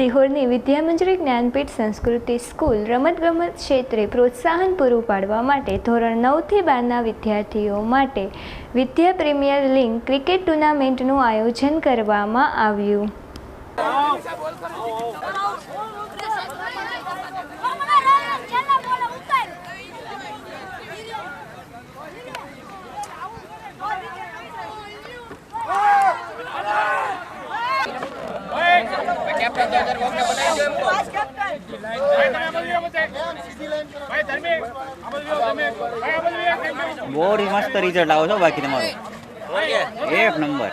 સિહોરની વિદ્યામંજરી જ્ઞાનપીઠ સંસ્કૃતિ સ્કૂલ રમતગમત ક્ષેત્રે પ્રોત્સાહન પૂરું પાડવા માટે ધોરણ નવથી બારના વિદ્યાર્થીઓ માટે વિદ્યા પ્રીમિયર લીગ ક્રિકેટ ટુર્નામેન્ટનું આયોજન કરવામાં આવ્યું. બહુ મસ્ત રિઝલ્ટ આવો છો બાકી તમારું એક number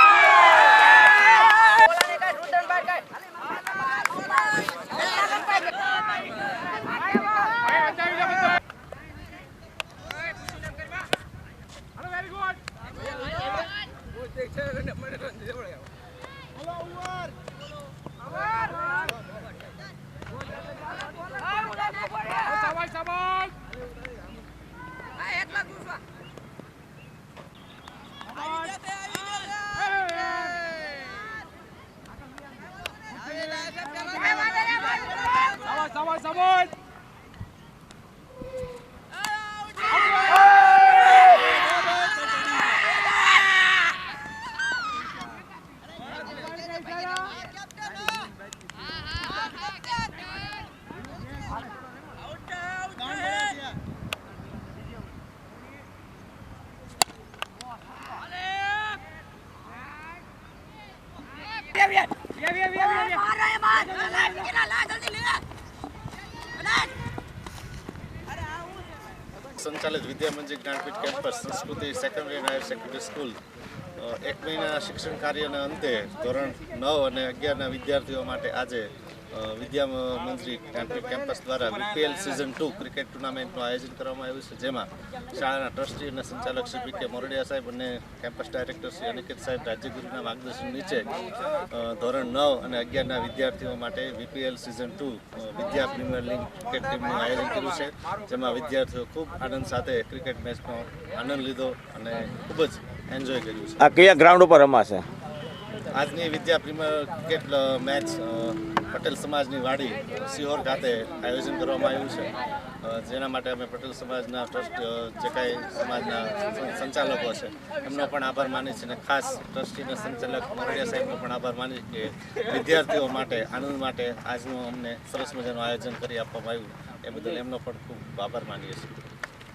સંચાલિત વિદ્યામંજિક જ્ઞાનપીઠ કેમ્પસ સંસ્કૃતિ સેકન્ડરી અને હાયર સેકન્ડરી સ્કૂલ એક મહિના શિક્ષણ કાર્યના અંતે ધોરણ નવ અને અગિયારના વિદ્યાર્થીઓ માટે આજે વિદ્યા મંત્રી જ્ઞાનપીઠ કેમ્પસ દ્વારા બીપીએલ સિઝન ટુ ક્રિકેટ ટુર્નામેન્ટનું આયોજન કરવામાં આવ્યું છે, જેમાં શાળાના ટ્રસ્ટી અને સંચાલક શ્રી પી કે મોરડિયા સાહેબ અને કેમ્પસ ડાયરેક્ટર શ્રી અનિકેત સાહેબ રાજ્યગુરુના માર્ગદર્શન નીચે ધોરણ નવ અને અગિયારના વિદ્યાર્થીઓ માટે BPL season two Vidya premier league cricket ટીમનું આયોજન કર્યું છે, જેમાં વિદ્યાર્થીઓ ખૂબ આનંદ સાથે ક્રિકેટ મેચનો આનંદ લીધો અને ખૂબ જ એન્જોય કર્યું છે. આ કયા ગ્રાઉન્ડ ઉપર રમાશે? આજની Vidya premier cricket match Patel સમાજની વાડી, સિહોર ખાતે આયોજન કરવામાં આવ્યું છે. જેના માટે અમે પટેલ સમાજના ટ્રસ્ટ જે કાંઈ સમાજના સંચાલકો છે, એમનો પણ આભાર માની છે અને ખાસ ટ્રસ્ટીના સંચાલક મોરડિયા સાહેબનો પણ આભાર માની કે વિદ્યાર્થીઓ માટે, આનંદ માટે આજનું અમને સરસ મજાનું આયોજન કરી આપવામાં આવ્યું. એ બદલ એમનો પણ ખૂબ આભાર માનીએ છીએ.